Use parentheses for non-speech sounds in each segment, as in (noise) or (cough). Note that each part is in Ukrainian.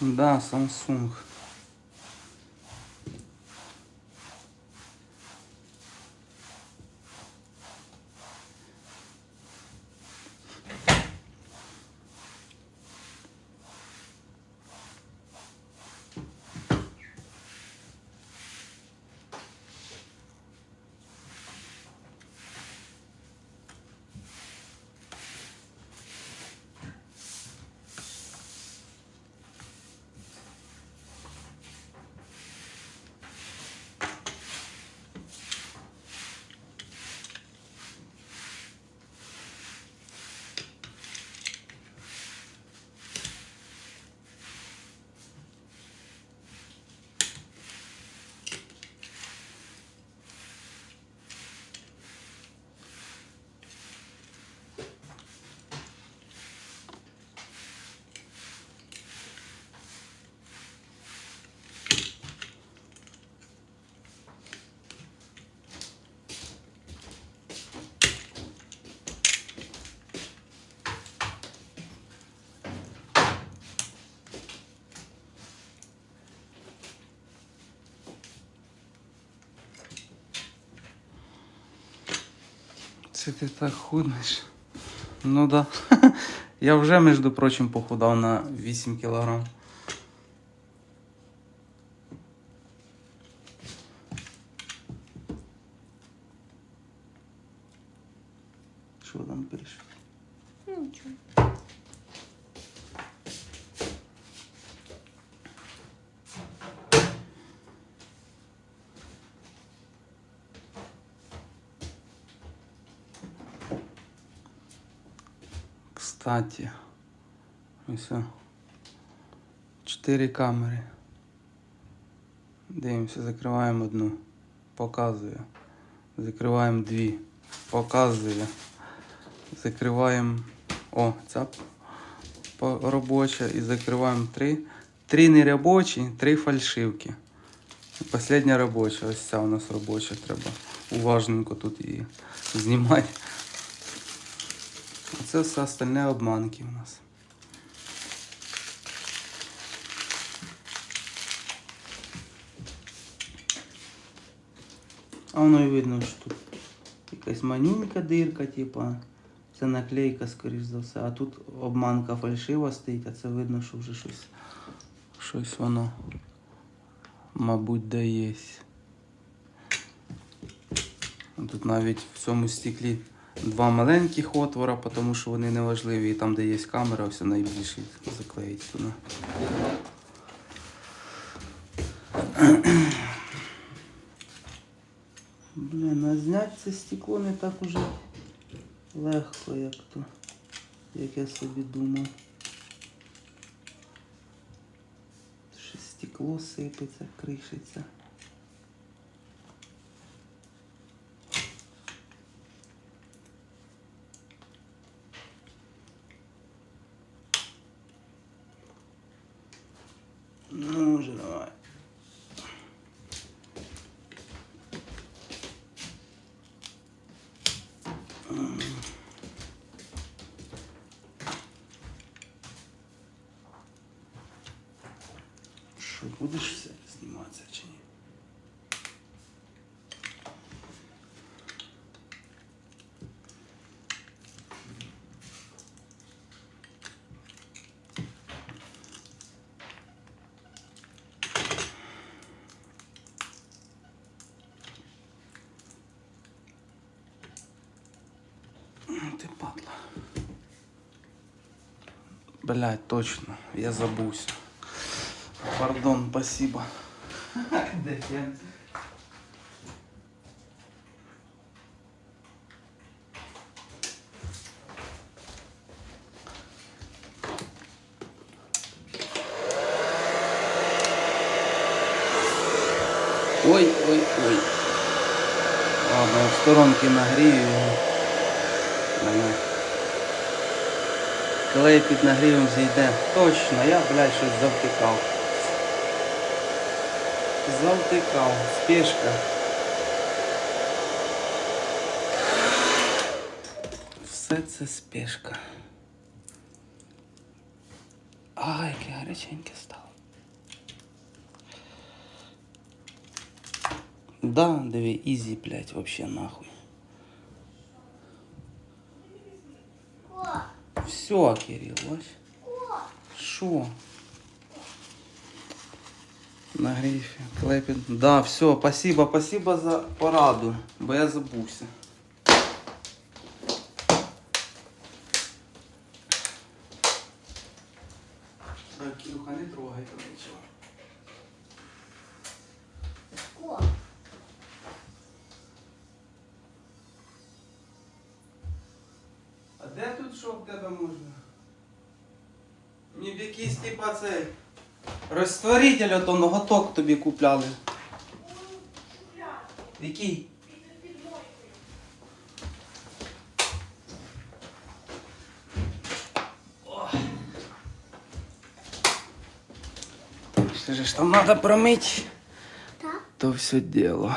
Да, Samsung. Це ти так худнеш. Ну да. (laughs) Я вже, між прочим, похудав на 8 кілограм. Що там пишеш? Ну, нічого. Кстати, ось. Чотири камери. Дивимося, закриваємо одну. Показує. Закриваємо дві. Показує. Закриваємо. О, ця робоча. І закриваємо три. Три неробочі, три фальшивки. І Последня робоча. Ось ця у нас робоча. Треба уважненько тут її знімати. А це все остальне обманки у нас. А воно і видно, що тут якась манюнька дирка, типа. Це наклейка, скоріш за все. А тут обманка фальшива стоїть, а це видно, що вже щось. Щось воно, мабуть, даєсь. Тут навіть в цьому стеклі два маленьких отвора, тому що вони не важливі. І там, де є камера, все найбільше заклеїть туди. Блін, а зняти це стекло не так уже легко, як то, як я собі думав. Ще стекло сипеться, кришиться. Ну, вже давай. Що, будеш все чи ні? Ти падла. Блядь, точно, я забувся. Пардон, спасибо. (laughs) Де? Ой, ой, ой. Ладно, в сторонки нагрію Клей під нагрівом зійде. Точно, я, блядь, щось завтикав. Завтикав. Спішка. Все це спішка. Ай, яке гаряченьке стало. Да, диви, ізі, блядь, вообще нахуй. Все, Кирилл, бач. Що? На грифі, клепін. Да, все, спасибо, спасибо за пораду, бо я забувся. Що в тебе можна? Мені в якийсь типа цей розтворитель ото ноготок тобі купляли. Який? Что ж там надо промыть? Так. То все дело.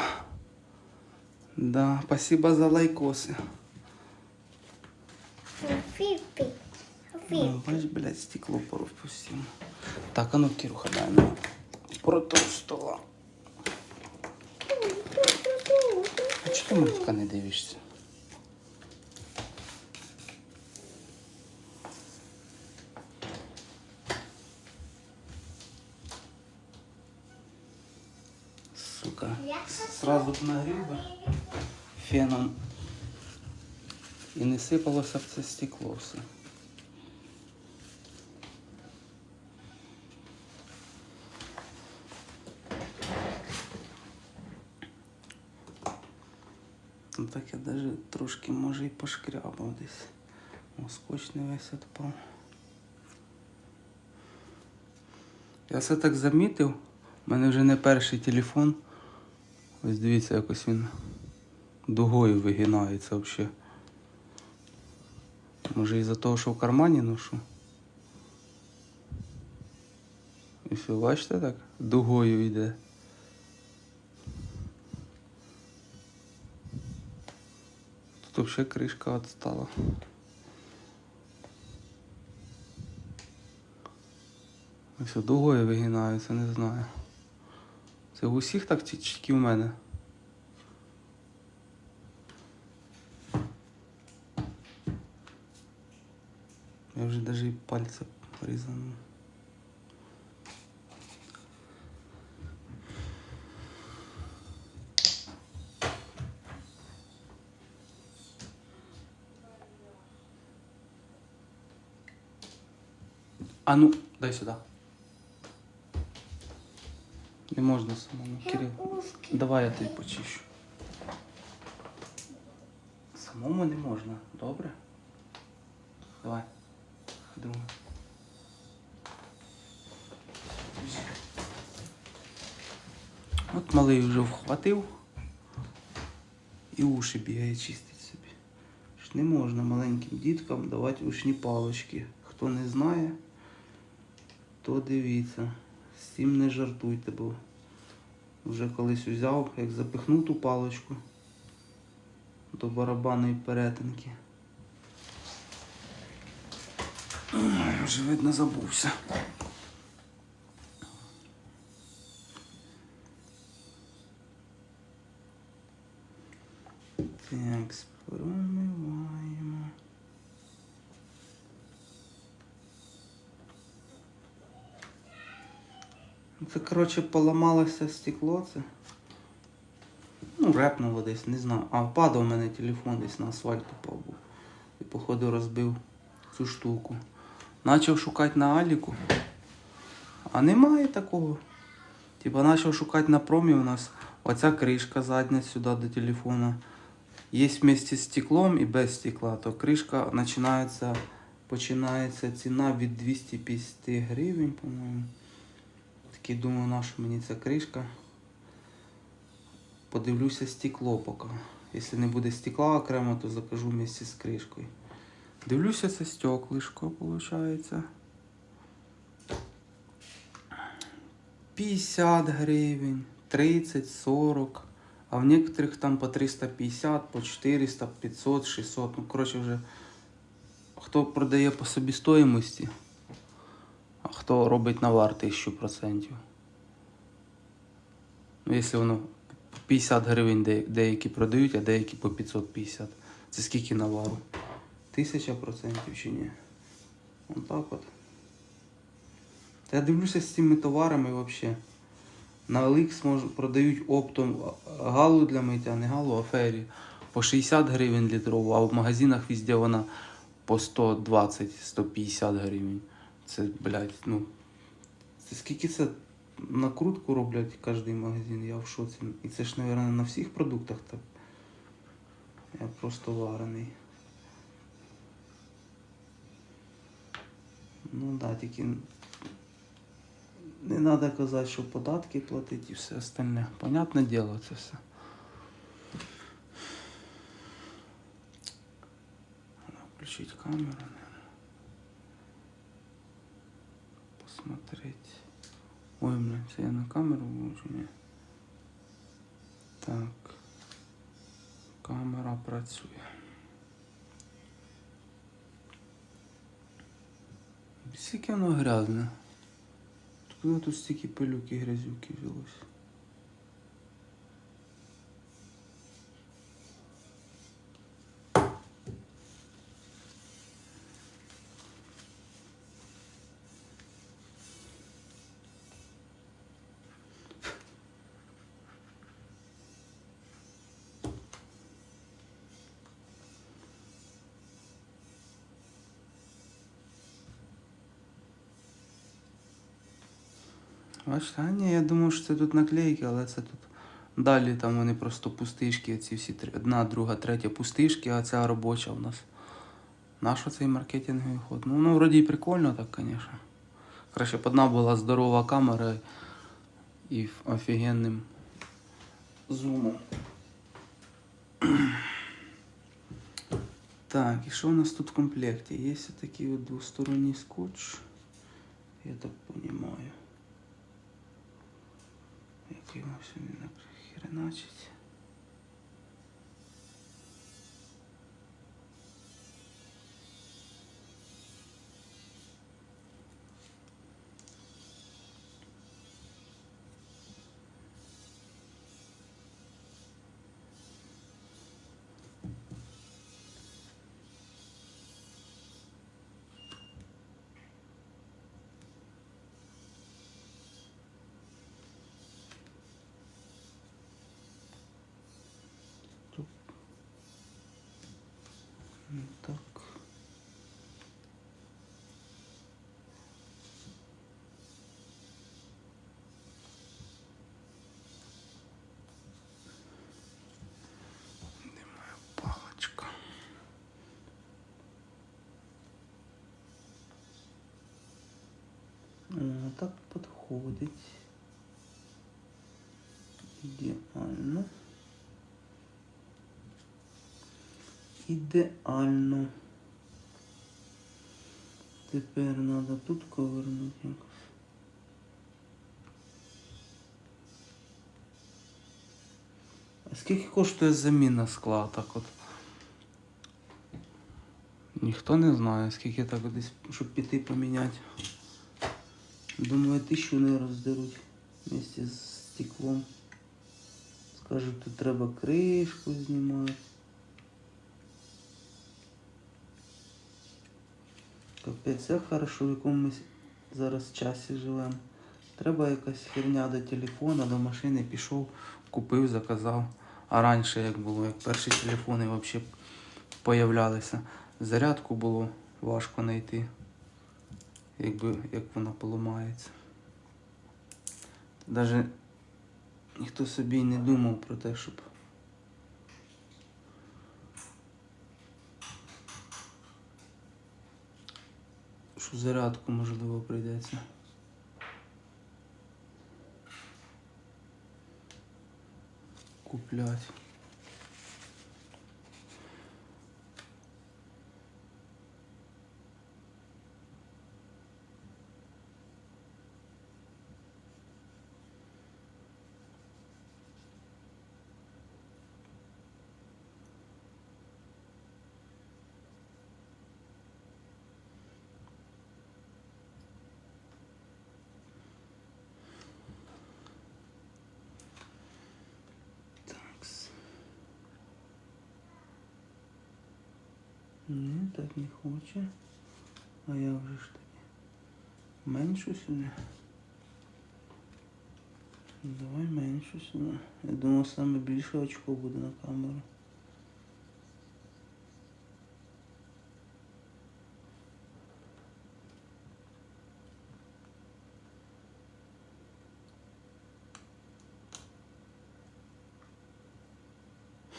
Да, спасибо за лайкосы. Ну, бач, блядь, стекло порозпустимо. Так, а ну, Кируха, дай на проту стола. А чого ти мультика не дивишся? Сука, сразу б нагрів би феном. І не сипалося б це стекло все. Так я даже трошки може і пошкрябав десь. О, не весь відпав. Я все так замітив. У мене вже не перший телефон. Ось дивіться, якось він дугою вигинається взагалі. Може із-за того, що в кармані ношу. І все, бачите так? Дугою йде. Тут вообще крышка отстала. Ось дугою вигинаються, не знаю. Це у всіх так тільки у мене. Я вже навіть і пальця порізанув. А ну, дай сюди. Не можна самому, Кирил. Давай я тобі почищу. Самому не можна, добре? Давай. Думаю. От малий вже вхватив і уші бігає чистить собі. Не можна маленьким діткам давати ушні палочки. Хто не знає, то дивіться. З цим не жартуйте, бо вже колись узяв, як запихнув ту палочку до барабанної перетинки. Вже видно забувся. Так, промиваємо. Це, коротше, поламалося стекло це. Ну, репнуло десь, не знаю. А впадав у мене телефон десь на асфальт упав. І походу розбив цю штуку. Начав шукати на Аліку. А немає такого. Типа почав шукати на промі у нас оця кришка задня сюди до телефона. Є вместе з стеклом і без стекла, то кришка починається, починається ціна від 250 гривень, по-моєму. Такий думаю, на що мені ця кришка. Подивлюся стекло поки. Якщо не буде стекла окремо, то закажу вместе з кришкою. Дивлюся, це стеклишко, виходить. 50 гривень, 30, 40. А в некоторых там по 350, по 400, 500, 600. Ну, коротше, вже хто продає по собі а хто робить навар 1000%. Ну, якщо воно 50 гривень де- деякі продають, а деякі по 550. Це скільки навару? Тисяча процентів чи ні? Вон так от. Та я дивлюся з цими товарами взагалі. На OLX продають оптом галу для миття, не галу, а фері. По 60 гривень літрову, а в магазинах везде вона по 120-150 гривень. Це, блядь, ну. Це скільки це накрутку роблять кожен магазин, я в шоці. І це ж, мабуть, на всіх продуктах так. Я просто варений. Ну да, тільки не треба казати, що податки платити і все остальне. Понятне діло це все. Включить камеру, Ой, блин, це я на камеру ні? Так. Камера працює. Скільки воно грязне. Куди тут стільки пилюки грязюки взялось? Бачите, а ні, я думав, що це тут наклейки, але це тут. Далі там вони просто пустишки, ці всі три, одна, друга, третя пустишки, а ця робоча у нас. Наш цей маркетинговий ход? Ну, ну вроді і прикольно так, звісно. Краще б одна була здорова камера і офігенним зумом. (clears throat) Так, і що у нас тут в комплекті? Є такий от двосторонній скотч. Я так понимаю. Як його сюди Так. Де моя паличка? О, так підходить. Ідеально. Ідеально. Тепер треба тут ковернути якось. А скільки коштує заміна скла так от? Ніхто не знає, скільки так десь, щоб піти поміняти. Думаю, тисячу не роздеруть вместе з стеклом. Скажуть, тут треба кришку знімати. Капець, це хорошо, в якому ми зараз часі живемо. Треба якась херня до телефона, до машини пішов, купив, заказав. А раніше як було, як перші телефони взагалі появлялися. Зарядку було важко знайти, якби як вона поламається. Навіть ніхто собі не думав про те, щоб що зарядку можливо прийдеться. Куплять. Ні, так не хоче. А я вже ж тоді меншу сюди. Давай меншу сюди. Я думав, саме більше очко буде на камеру.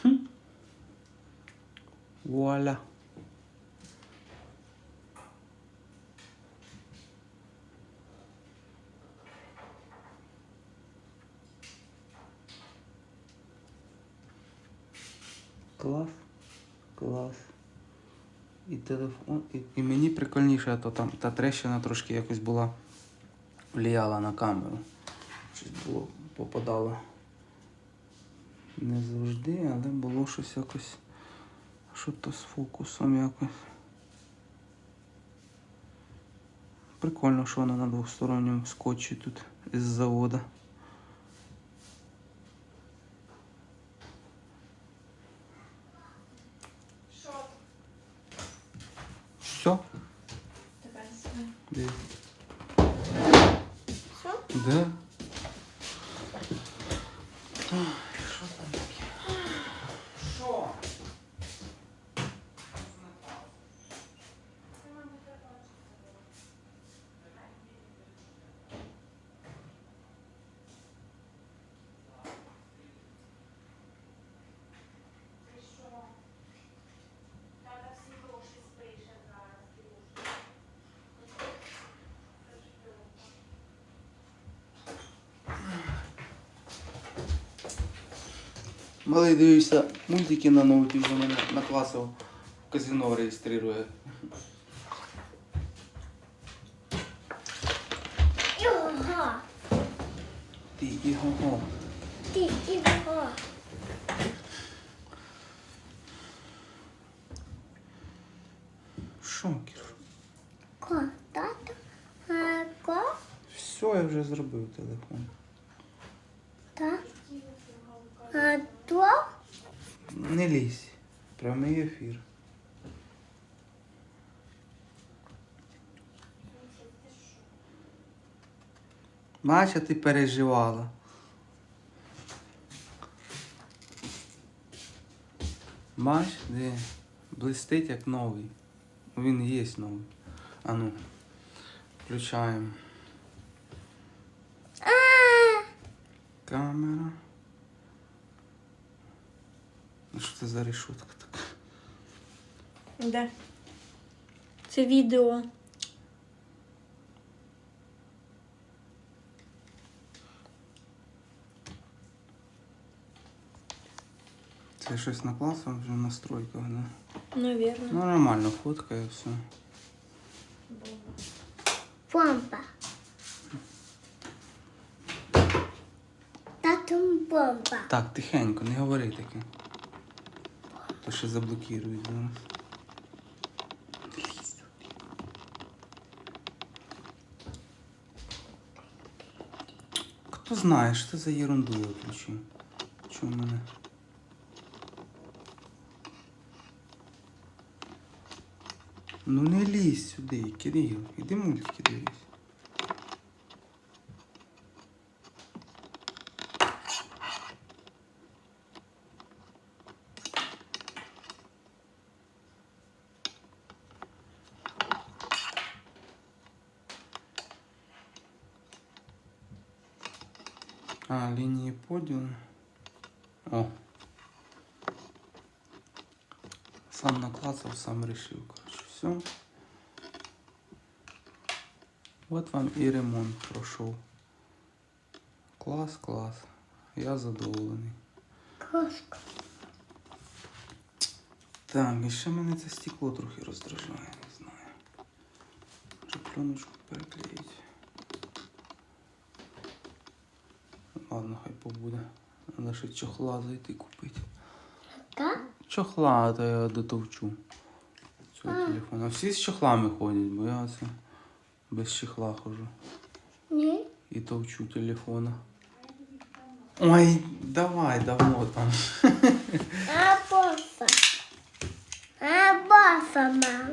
Хм. Клас. Клас. І телефон. І, і мені прикольніше, то там та трещина трошки якось була влияла на камеру. Щось було попадало. Не завжди, але було щось якось. Що то з фокусом якось. Прикольно, що воно на двосторонньому скотчі тут із завода. Що? Все? Тебе себе. Де? Що? Де? Ай, Що там таке? Що? Малий дивився мультики на ноуті, вже мене накласив в казино реєструє. Його. Ти іго. Ти його. Що, Кір? Ко, тато. Ко, Все, я вже зробив телефон. та. А, то. Не лізь. Прямий ефір. Маша, ти переживала. Маш, де? Блистить як новий. Він є новий. А ну, включаємо. Камера. Ну що це за решетка така? Де? Це відео. Це щось накласив вже в настройках, да? Навірно. Ну нормально, фоткає все. бомба. Тату бомба. Так, тихенько, не говори таке. То ще заблокують зараз. Хто знає, що це за ерунду я включив? Чому мене? Ну не лізь сюди, Кирил. Іди мультики дивись. А, лінії поділу. О. Сам наклацав, сам решив. Короче, все. От вам і ремонт пройшов. Клас, клас. Я задоволений. Кошка. Так, і ще мене це стекло трохи роздражає, не знаю. Може пленочку переклеїть. Ладно, хай побуде. Треба ще чохла зайти купити. Та? Чохла, то я дотовчу цього А. телефона. Всі з чохлами ходять, бо я це без чехла хожу. Ні. І товчу телефона. Ой, давай, давно там. А боса. А боса. сама.